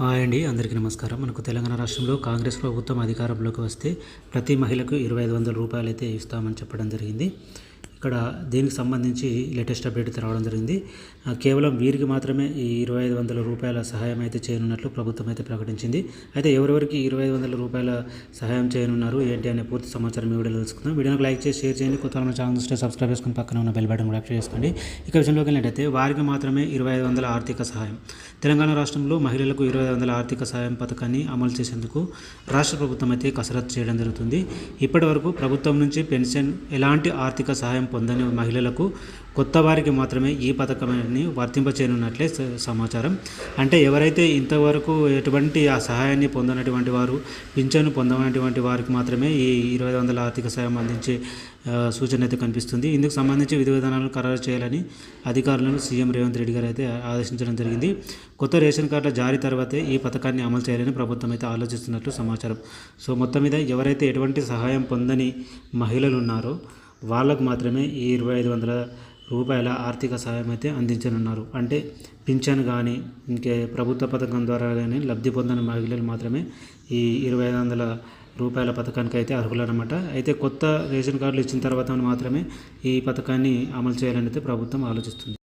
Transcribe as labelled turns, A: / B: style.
A: Hi అండి అందరికీ నమస్కారం. మనకు తెలంగాణ రాష్ట్రంలో కాంగ్రెస్ ప్రభుత్వం అధికారంలోకి వస్తే ప్రతి మహిళకు ఇరవై ఐదు వందల రూపాయలు అయితే ఇస్తామని చెప్పడం జరిగింది. ఇక్కడ దీనికి సంబంధించి లేటెస్ట్ అప్డేట్ రావడం జరిగింది. కేవలం వీరికి మాత్రమే ఈ ఇరవై ఐదు వందల రూపాయల సహాయం అయితే చేయనున్నట్లు ప్రభుత్వం అయితే ప్రకటించింది. అయితే ఎవరెవరికి ఇరవై ఐదు వందల రూపాయల సహాయం చేయనున్నారు ఏంటి అనే పూర్తి సమాచారం వీడియో వీడియోలో తెలుసుకుందాం. వీడియోకి లైక్ చేసి షేర్ చేయండి. కొత్త మన ఛానల్ చూస్తే సబ్స్క్రైబ్ చేసుకుని పక్కన ఉన్న బెల్ బటన్ కూడా యాక్టివ్ చేసుకోండి. ఇక విషయంలోకి వెళ్ళినట్టయితే వారికి మాత్రమే ఇరవై ఐదు వందల ఆర్థిక సహాయం. తెలంగాణ రాష్ట్రంలో మహిళలకు ఇరవై ఐదు వందల ఆర్థిక సహాయం పథకాన్ని అమలు చేసేందుకు రాష్ట్ర ప్రభుత్వం అయితే కసరత్తు చేయడం జరుగుతుంది. ఇప్పటి వరకు ప్రభుత్వం నుంచి పెన్షన్ ఎలాంటి ఆర్థిక సహాయం పొందని మహిళలకు కొత్త వారికి మాత్రమే ఈ పథకాన్ని వర్తింపచేయనున్నట్లే సమాచారం. అంటే ఎవరైతే ఇంతవరకు ఎటువంటి ఆ సహాయాన్ని పొందనటువంటి వారు పింఛను పొందనటువంటి వారికి మాత్రమే ఈ ఇరవై వందల ఆర్థిక సహాయం అందించే సూచన అయితే కనిపిస్తుంది. ఇందుకు సంబంధించి విధి విధానాలను ఖరారు చేయాలని అధికారులను సీఎం రేవంత్ రెడ్డి గారు అయితే ఆదేశించడం జరిగింది. కొత్త రేషన్ కార్డుల జారీ తర్వాతే ఈ పథకాన్ని అమలు చేయాలని ప్రభుత్వం అయితే ఆలోచిస్తున్నట్లు సమాచారం. సో మొత్తం మీద ఎవరైతే ఎటువంటి సహాయం పొందని మహిళలు ఉన్నారో వాళ్ళకు మాత్రమే ఈ ఇరవై ఐదు వందల రూపాయల ఆర్థిక సహాయం అయితే అందించనున్నారు. అంటే పింఛన్ కానీ ఇంకే ప్రభుత్వ పథకం ద్వారా కానీ లబ్ధి పొందని మహిళలు మాత్రమే ఈ ఇరవై ఐదు వందల రూపాయల పథకానికి అయితే అర్హులన్నమాట. అయితే కొత్త రేషన్ కార్డులు ఇచ్చిన తర్వాత మాత్రమే ఈ పథకాన్ని అమలు చేయాలని అయితే ప్రభుత్వం ఆలోచిస్తుంది.